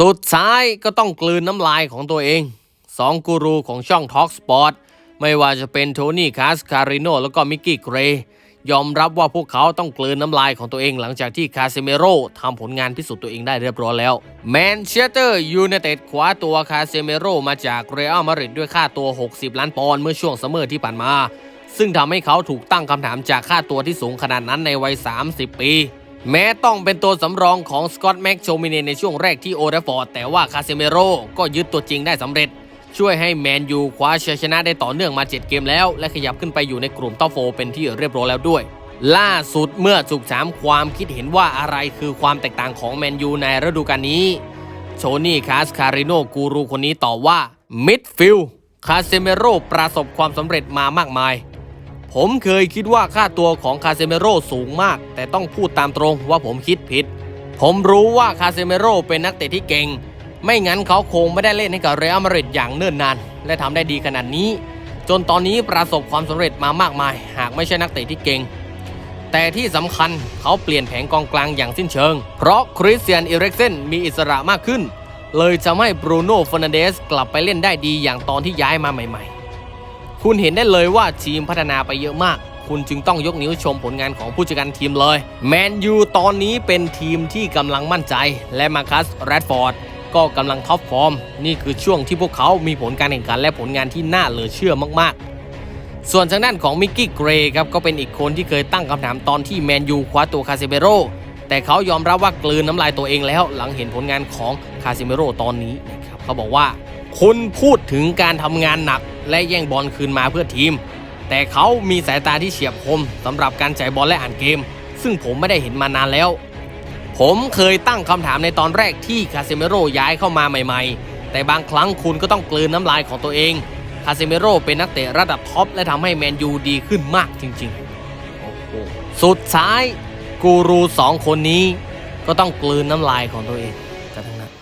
สุดท้ายก็ต้องกลืนน้ำลายของตัวเองสองกูรูของช่อง Talk Sport ไม่ว่าจะเป็นโทนี่คาสคาริโนแล้วก็มิกกี้เกรย์ยอมรับว่าพวกเขาต้องกลืนน้ำลายของตัวเองหลังจากที่คาเซเมโร่ทำผลงานพิสูจน์ตัวเองได้เรียบร้อยแล้วแมนเชสเตอร์ยูไนเต็ดคว้าตัวคาเซเมโร่มาจากเรอัลมาดริดด้วยค่าตัว 60 ล้านปอนด์เมื่อช่วงซัมเมอร์ที่ผ่านมา ซึ่งทำให้เขาถูกตั้งคำถามจากค่าตัวที่สูงขนาดนั้นในวัย 30 ปี แม้ต้องเป็นตัวสำรองของสกอตแม็กโชมิเนในช่วงแรกที่โอเดฟอร์ดแต่ว่าคาเซเมโร่ก็ยึดตัวจริงได้สำเร็จ ช่วยให้แมนยูคว้าชัยชนะได้ต่อเนื่องมา 7 เกมแล้ว และขยับขึ้นไปอยู่ในกลุ่มท็อปโฟเป็นที่เรียบร้อยแล้วด้วย ล่าสุดเมื่อถูกถามความคิดเห็นว่าอะไรคือความแตกต่างของแมนยูในฤดูกาลนี้โชนี่คาสคาริโนกูรูคนนี้ตอบว่ามิดฟิลคาเซเมโร่ประสบความสำเร็จมามากมาย ผมเคยคิดว่าค่าตัวของคาเซเมโร่สูงมาก แต่ต้องพูดตามตรงว่าผมคิดผิด ผมรู้ว่าคาเซเมโร่เป็นนักเตะที่เก่ง ไม่งั้นเขาคงไม่ได้เล่นให้กับเรอัลมาดริดอย่างเนิ่นนาน และทำได้ดีขนาดนี้ จนตอนนี้ประสบความสำเร็จมามากมาย หากไม่ใช่นักเตะที่เก่ง แต่ที่สำคัญเขาเปลี่ยนแผงกองกลางอย่างสิ้นเชิง เพราะคริสเตียนอิเร็กเซนมีอิสระมากขึ้น เลยทำให้บรูโน่ฟร์นันเดสกลับไปเล่นได้ดีอย่างตอนที่ย้ายมาใหม่ ๆ คุณเห็นได้เลยว่าทีมพัฒนาไปเยอะมากคุณจึงต้องยกนิ้วชมผลงานของผู้จัดการทีมเลย แมนยูตอนนี้เป็นทีมที่กำลังมั่นใจ และมาคัสแรดฟอร์ดก็กำลังท็อปฟอร์ม นี่คือช่วงที่พวกเขามีผลการแข่งขันและผลงานที่น่าเหลือเชื่อมากๆ ส่วนทางด้านของมิกกี้เกรย์ครับก็เป็นอีกคนที่เคยตั้งคำถามตอนที่แมนยูคว้าตัวคาเซเมโรแต่เขายอมรับว่ากลืนน้ำลายตัวเองแล้ว หลังเห็นผลงานของคาเซเมโรตอนนี้นะครับเขาบอกว่า คุณพูดถึงการทำงานหนัก และแย่งบอลคืนมาเพื่อทีม แต่เขามีสายตาที่เฉียบคมสำหรับการจ่ายบอลและอ่านเกม ซึ่งผมไม่ได้เห็นมานานแล้ว ผมเคยตั้งคำถามในตอนแรกที่คาเซเมโร่ย้ายเข้ามาใหม่ ๆ แต่บางครั้งคุณก็ต้องกลืนน้ำลายของตัวเองคาเซเมโร่เป็นนักเตะระดับท็อปและทำให้แมนยูดีขึ้นมากจริงๆ สุดท้ายกูรูสองคนนี้ก็ต้องกลืนน้ำลายของตัวเองกันทั้งนั้น